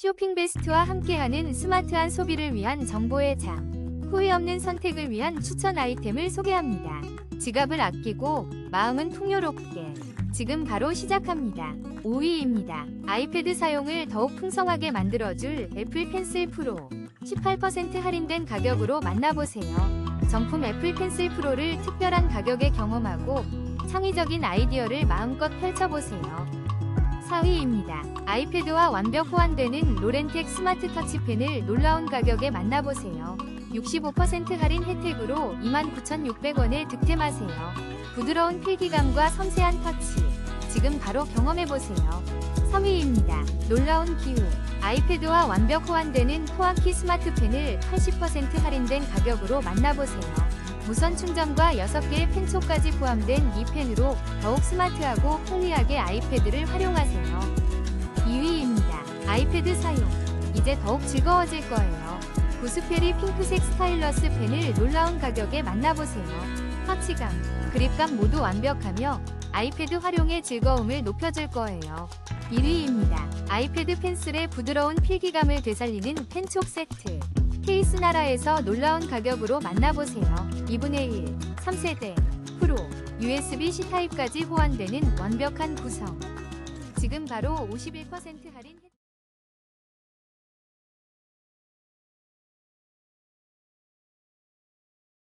쇼핑 베스트와 함께하는 스마트한 소비를 위한 정보의 장. 후회 없는 선택을 위한 추천 아이템을 소개합니다. 지갑을 아끼고 마음은 풍요롭게. 지금 바로 시작합니다. 5위입니다. 아이패드 사용을 더욱 풍성하게 만들어줄 애플 펜슬 프로. 18% 할인된 가격으로 만나보세요. 정품 애플 펜슬 프로를 특별한 가격에 경험하고 창의적인 아이디어를 마음껏 펼쳐보세요. 4위입니다. 아이패드와 완벽 호환되는 로렌텍 스마트 터치펜을 놀라운 가격에 만나보세요. 65% 할인 혜택으로 29,600원에 득템하세요. 부드러운 필기감과 섬세한 터치. 지금 바로 경험해보세요. 3위입니다. 놀라운 기후. 아이패드와 완벽 호환되는 토아키 스마트펜을 80% 할인된 가격으로 만나보세요. 무선 충전과 6개의 펜초까지 포함된 이 펜으로 더욱 스마트하고 편리하게 아이패드를 활용하세요. 2위입니다. 아이패드 사용. 이제 더욱 즐거워질 거예요. 구스페리 핑크색 스타일러스 펜을 놀라운 가격에 만나보세요. 터치감, 그립감 모두 완벽하며 아이패드 활용의 즐거움을 높여줄 거예요. 1위입니다. 아이패드 펜슬의 부드러운 필기감을 되살리는 펜촉 세트. 케이스 나라에서 놀라운 가격으로 만나보세요. 2분의 1, 3세대, 프로, USB-C 타입까지 호환되는 완벽한 구성. 지금 바로 51% 할인